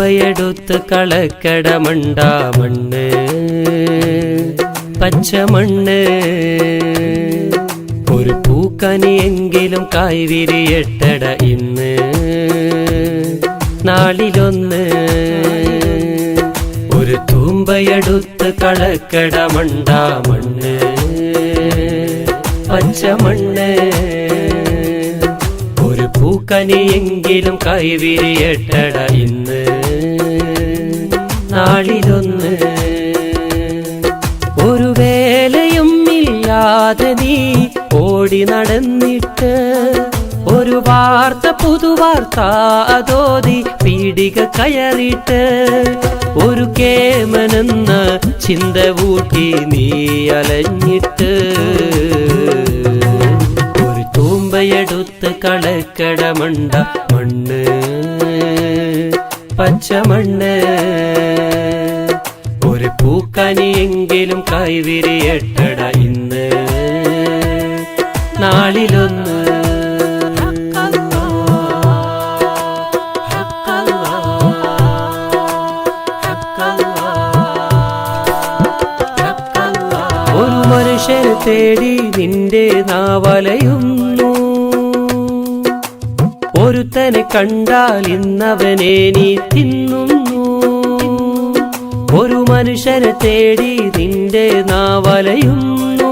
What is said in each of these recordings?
തുമ്പയെടുത്ത് കളക്കട മണ്ട മണ്ണ്. പച്ചമണ്ണ് ഒരു പൂക്കനിയെങ്കിലും കായ്വിരിയട്ടട ഇന്ന്. നാളിലൊന്ന് ഒരു തൂമ്പയെടുത്ത് കളക്കട മണ്ട മണ്ണ്. പച്ചമണ്ണ് ഒരു പൂക്കനിയെങ്കിലും കൈവിരിയട്ടട ഇന്ന്. നാളിലൊന്ന് ഒരു വേലയും ഇല്ലാതെ നീ ഓടി നടന്നിട്ട് ഒരു വാർത്ത പുതുവാർത്ത അതോതി പീടിക കയറിയിട്ട് ഒരു കേമനെന്ന ചിന്ത കൂട്ടി നീ അലഞ്ഞിട്ട് തൂമ്പയെടുത്ത് പച്ച മണ്ട മണ്ണ് പച്ചമണ്ണ് ഒരു പൂക്കനിയെങ്കിലും കൈവിരിയട്ടട ഇന്ന്. നാളിലൊന്ന്. ഒരു മനുഷ്യനെ തേടി നിന്റെ നാവലയുന്നു ഒരുത്തനെ കണ്ടാൽ ഇന്നവനെ നീ തിന്നുന്നു. ഒരു മനുഷ്യനെ തേടി നിന്റെ നാവലയുന്നു.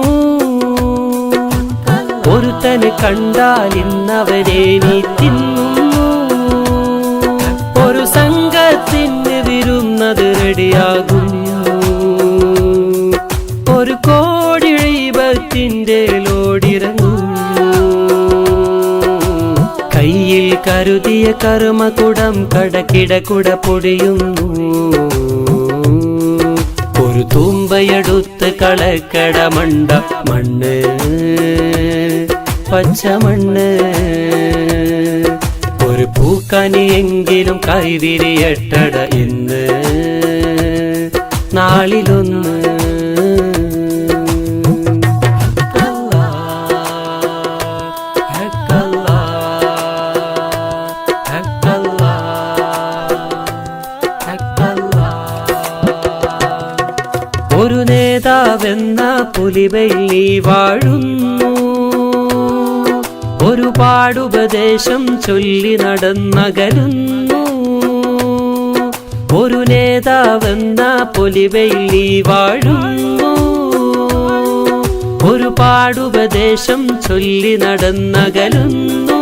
ഒരുത്തനെ കണ്ടാൽ ഇന്നവനെ നീ തിന്നുന്നു. ഒരു സംഘത്തിന് വിരുന്നത് റെഡിയാകുന്നു. ഒരു കോടി ദൈവത്തിന്റെ കരുതിയ കർമ്മകുടം കടക്കിടകുട പൊടിയുന്നു. ഒരു തൂമ്പയെടുത്ത് കളക്കട മണ്ട മണ്ണ്. പച്ചമണ്ണ് ഒരു പൂക്കനിയെങ്കിലും കൈതിരിയട്ടട ഇന്ന്. നാളിലൊന്ന് നേതാവെന്ന പുലിവെള്ളി വാഴുന്നു. ഒരുപാടുപദേശം ചൊല്ലി നടന്നകലുന്നു. ഒരു നേതാവെന്ന പുലിവെള്ളി വാഴുന്നു. ഒരുപാടുപദേശം ചൊല്ലി നടന്നകലുന്നു.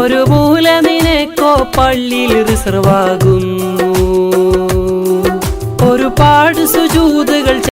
ഒരു മൂല നിനക്കോ പള്ളിയിൽ റിസർവാകുന്നു സുജൂതുകൾ